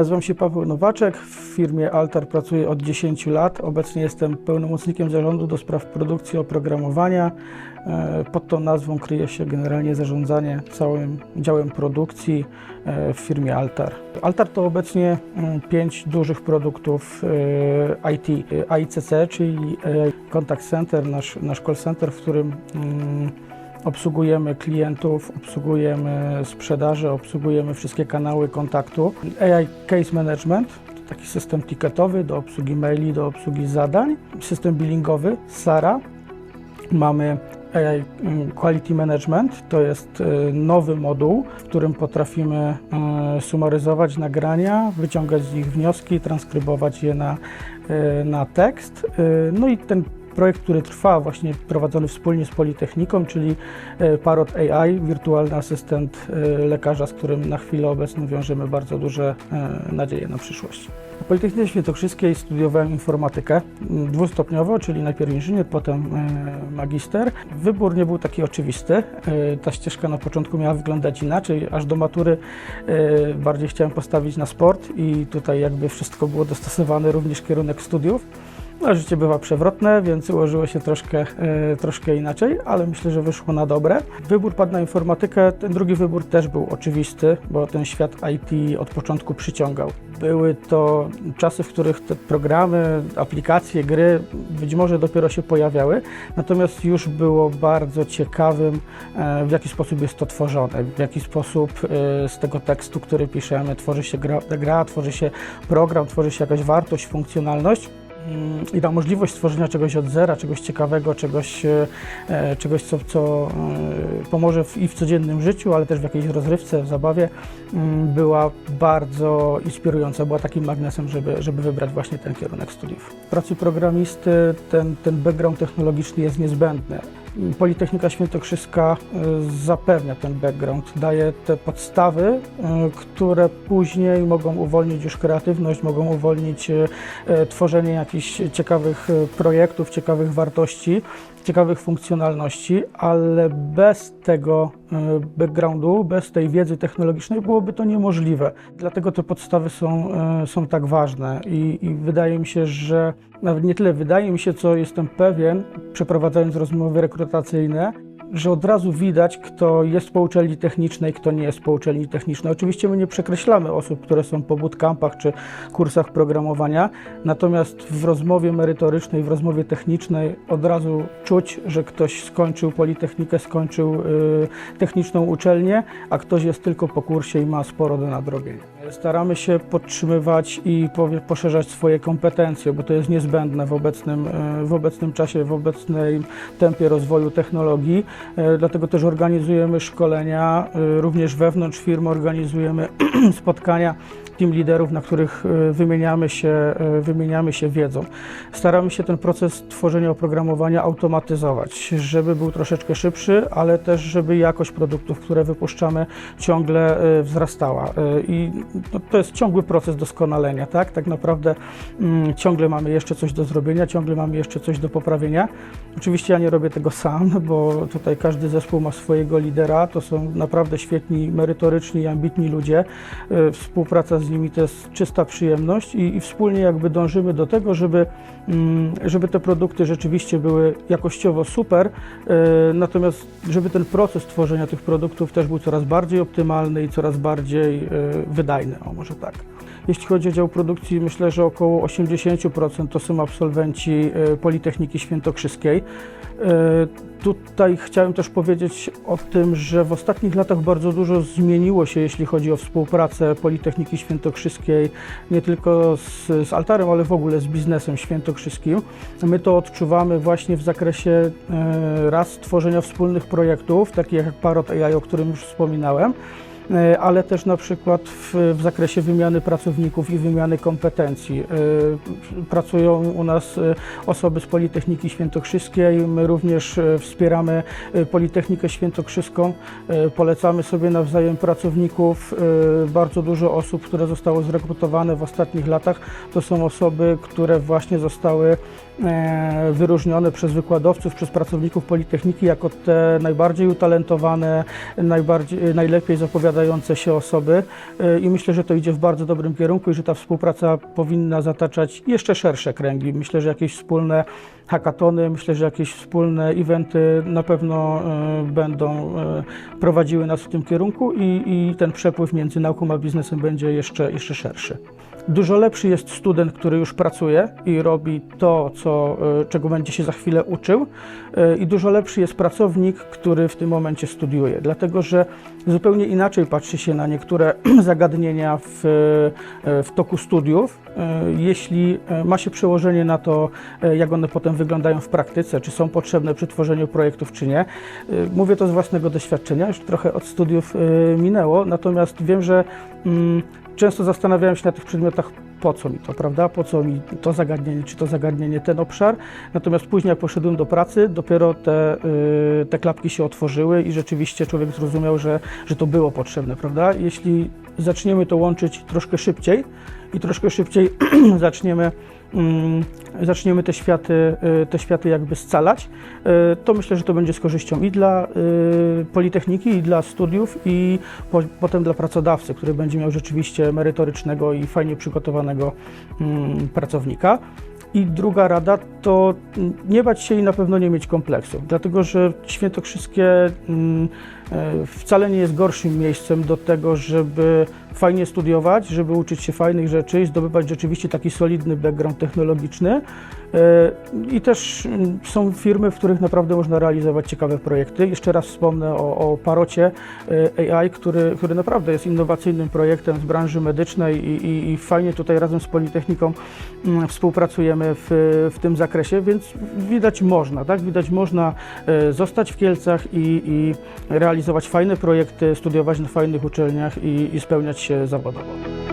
Nazywam się Paweł Nowaczek, w firmie Altar pracuję od 10 lat. Obecnie jestem pełnomocnikiem zarządu do spraw produkcji oprogramowania. E, Pod tą nazwą kryje się generalnie zarządzanie całym działem produkcji e, w firmie Altar. Altar to obecnie mm, pięć dużych produktów e, IT. AICC, czyli Contact Center, nasz, nasz call center, w którym mm, Obsługujemy klientów, obsługujemy sprzedaży, obsługujemy wszystkie kanały kontaktu. AI Case Management taki system ticketowy do obsługi maili, do obsługi zadań. System billingowy SARA. Mamy AI Quality Management to jest e, nowy moduł, w którym potrafimy e, sumaryzować nagrania, wyciągać z nich wnioski, transkrybować je na, e, na tekst. No i ten projekt, który trwa, właśnie prowadzony wspólnie z Politechniką, czyli e, Parrot AI, wirtualny asystent e, lekarza, z którym na chwilę obecną wiążemy bardzo duże e, nadzieje na przyszłość. Na Politechnice Świętokrzyskiej studiowałem informatykę dwustopniowo, czyli najpierw inżynier, potem magister. Wybór nie był taki oczywisty. Ta ścieżka na początku miała wyglądać inaczej, aż do matury bardziej chciałem postawić na sport i tutaj jakby wszystko było dostosowane, również kierunek studiów. No, życie bywa przewrotne, więc ułożyło się troszkę, e, troszkę inaczej, ale myślę, że wyszło na dobre. Wybór padł na informatykę. Ten drugi wybór też był oczywisty, bo ten świat IT od początku przyciągał. Były to czasy, w których te programy, aplikacje, gry być może dopiero się pojawiały, natomiast już było bardzo ciekawym, e, w jaki sposób jest to tworzone, w jaki sposób e, z tego tekstu, który piszemy, tworzy się gra, gra tworzy się program, tworzy się jakaś wartość, funkcjonalność. Mm, I ta możliwość stworzenia czegoś od zera, czegoś ciekawego, czegoś, e, e, czegoś co, co e, pomoże w, i w codziennym życiu, ale też w jakiejś rozrywce, w zabawie, mm, była bardzo inspirująca, była takim magnesem, żeby, żeby wybrać właśnie ten kierunek studiów. W pracy programisty ten, ten background technologiczny jest niezbędny. Politechnika Świętokrzyska e, zapewnia ten background, daje te podstawy, e, które później mogą uwolnić już kreatywność, mogą uwolnić e, tworzenie jakichś ciekawych projektów, ciekawych wartości, ciekawych funkcjonalności, ale bez tego e, backgroundu, bez tej wiedzy technologicznej byłoby to niemożliwe. Dlatego te podstawy są, e, są tak ważne i, i wydaje mi się, że nawet nie tyle wydaje mi się, co jestem pewien, przeprowadzając rozmowy rekrutacyjne, że od razu widać, kto jest po uczelni technicznej, kto nie jest po uczelni technicznej. Oczywiście my nie przekreślamy osób, które są po bootcampach czy kursach programowania, natomiast w rozmowie merytorycznej, w rozmowie technicznej od razu czuć, że ktoś skończył Politechnikę, skończył y, techniczną uczelnię, a ktoś jest tylko po kursie i ma sporo do nadrobienia. Staramy się podtrzymywać i poszerzać swoje kompetencje, bo to jest niezbędne w obecnym, e, w obecnym czasie, w obecnym tempie rozwoju technologii. E, Dlatego też organizujemy szkolenia, e, również wewnątrz firmy organizujemy spotkania team liderów, na których wymieniamy się, wymieniamy się wiedzą. Staramy się ten proces tworzenia oprogramowania automatyzować, żeby był troszeczkę szybszy, ale też żeby jakość produktów, które wypuszczamy, ciągle wzrastała. I no, to jest ciągły proces doskonalenia, tak? Tak naprawdę mm, ciągle mamy jeszcze coś do zrobienia, ciągle mamy jeszcze coś do poprawienia. Oczywiście ja nie robię tego sam, bo tutaj każdy zespół ma swojego lidera. To są naprawdę świetni, merytoryczni ambitni ludzie. E, Współpraca z nimi to jest czysta przyjemność i, i wspólnie jakby dążymy do tego, żeby, mm, żeby te produkty rzeczywiście były jakościowo super, e, natomiast żeby ten proces tworzenia tych produktów też był coraz bardziej optymalny i coraz bardziej e, wydajny, o może tak. Jeśli chodzi o dział produkcji, myślę, że około 80% to są absolwenci e, Politechniki Świętokrzyskiej. E, Tutaj chciałem też powiedzieć o tym, że w ostatnich latach bardzo dużo zmieniło się, jeśli chodzi o współpracę Politechniki Świętokrzyskiej, nie tylko z, z altarem, ale w ogóle z biznesem świętokrzyskim. My to odczuwamy właśnie w zakresie e, raz tworzenia wspólnych projektów, takich jak Parrot AI, o którym już wspominałem, ale też na przykład w, w zakresie wymiany pracowników i wymiany kompetencji. E, Pracują u nas e, osoby z Politechniki Świętokrzyskiej, my również e, wspieramy e, Politechnikę Świętokrzyską, E, polecamy sobie nawzajem pracowników. E, Bardzo dużo osób, które zostało zrekrutowane w ostatnich latach, to są osoby, które właśnie zostały e, wyróżnione przez wykładowców, przez pracowników Politechniki jako te najbardziej utalentowane, najbardziej, najlepiej zapowiadające nadające się osoby y, i myślę, że to idzie w bardzo dobrym kierunku i że ta współpraca powinna zataczać jeszcze szersze kręgi. Myślę, że jakieś wspólne hackatony, myślę, że jakieś wspólne eventy na pewno y, będą y, prowadziły nas w tym kierunku i, i ten przepływ między nauką a biznesem będzie jeszcze, jeszcze szerszy. Dużo lepszy jest student, który już pracuje i robi to, co, y, czego będzie się za chwilę uczył, y, i dużo lepszy jest pracownik, który w tym momencie studiuje, dlatego że zupełnie inaczej patrzy się na niektóre zagadnienia w, y, w toku studiów, jeśli ma się przełożenie na to, jak one potem wyglądają w praktyce, czy są potrzebne przy tworzeniu projektów, czy nie. Mówię to z własnego doświadczenia, już trochę od studiów minęło, natomiast wiem, że mm, często zastanawiałem się na tych przedmiotach, po co mi to, prawda? Po co mi to zagadnienie, czy to zagadnienie, ten obszar. Natomiast później, jak poszedłem do pracy, dopiero te, y, te klapki się otworzyły i rzeczywiście człowiek zrozumiał, że, że to było potrzebne, prawda? Jeśli zaczniemy to łączyć troszkę szybciej i troszkę szybciej zaczniemy mm, zaczniemy te światy, y, te światy jakby scalać, y, to myślę, że to będzie z korzyścią i dla y, Politechniki, i dla studiów, i po, potem dla pracodawcy, który będzie miał rzeczywiście merytorycznego i fajnie przygotowanego mm, pracownika. I druga rada to nie bać się i na pewno nie mieć kompleksów, dlatego że Świętokrzyskie mm, e, wcale nie jest gorszym miejscem do tego, żeby fajnie studiować, żeby uczyć się fajnych rzeczy i zdobywać rzeczywiście taki solidny background technologiczny. E, I też mm, są firmy, w których naprawdę można realizować ciekawe projekty. Jeszcze raz wspomnę o, o Parocie e, AI, który, który naprawdę jest innowacyjnym projektem z branży medycznej i, i, i fajnie tutaj razem z Politechniką mm, współpracujemy w, w tym zakresie, więc widać można, tak? Widać można e, zostać w Kielcach i, i realizować fajne projekty, studiować na fajnych uczelniach i, i spełniać zawodowo.